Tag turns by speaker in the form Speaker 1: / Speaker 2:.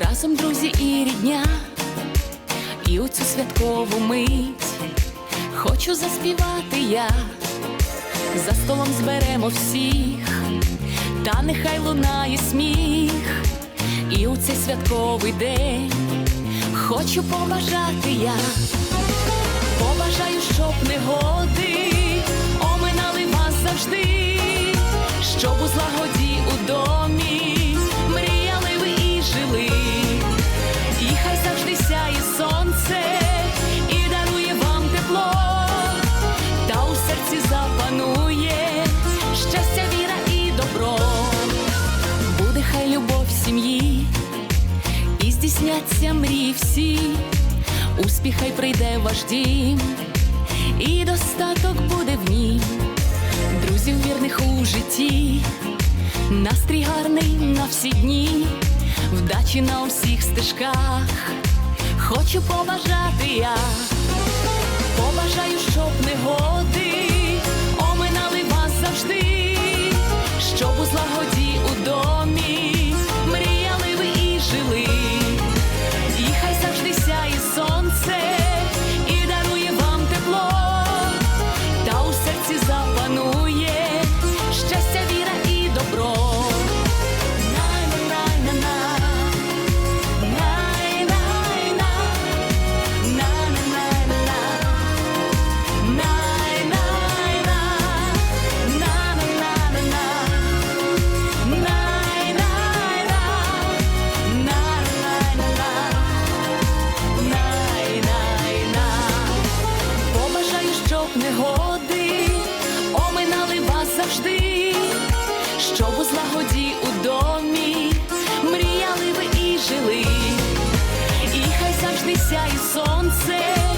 Speaker 1: разом друзі і рідня, і у цю святкову мить хочу заспівати я, за столом зберемо всіх, та нехай лунає сміх, і у цей святковий день хочу побажати я, побажаю, щоб негоди оминали вас завжди, щоб у злагоді у здійсняться мрії всі, успіх хай прийде в ваш дім, і достаток буде в нім, друзів вірних у житті, настрій гарний на всі дні, вдачі на усіх стежках, хочу побажати я, побажаю, щоб негоди оминали вас завжди, щоб у злагоді у домі негоди оминали вас завжди, щоб у злагоді у домі мріяли ви і жили, і хай завжди сяє сонце